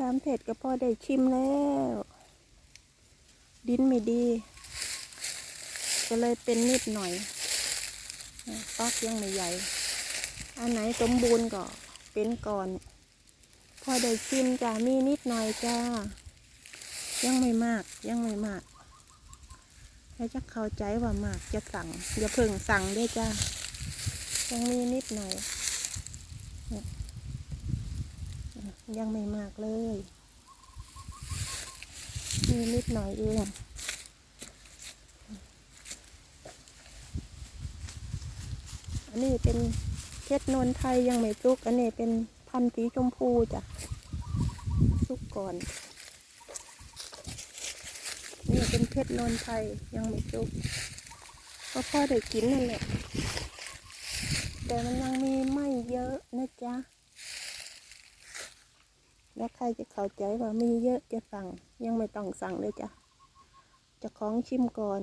สามเผ็ดก็พอได้ชิมแล้ว ดินไม่ดี ก็เลยเป็นนิดหน่อยฟักยังไม่ใหญ่ อันไหนสมบูรณ์ก็เป็นก่อน พอได้ชิมจ้ามีนิดหน่อยจ้า ยังไม่มากยังไม่มากแล้วจะเข้าใจว่ามากจะสั่งอย่าเพิ่งสั่งได้วยจ้ายังมีนิดหน่อย ยังไม่มากเลย มีนิดหน่อยเองอันนี้เป็นเพชรนนไทยยังไม่สุก อันนี้เป็นพันธุ์สีชมพูจ้ะสุกก่อน นี่เป็นเพชรนนไทยยังไม่สุก ก็พอได้กินนั่นแหละ แต่มันยังมีไม่เยอะนะจ๊ะ แล้วใครจะเข้าใจว่ามีเยอะจะสั่งยังไม่ต้องสั่งเลยจ้ะจะของชิมก่อน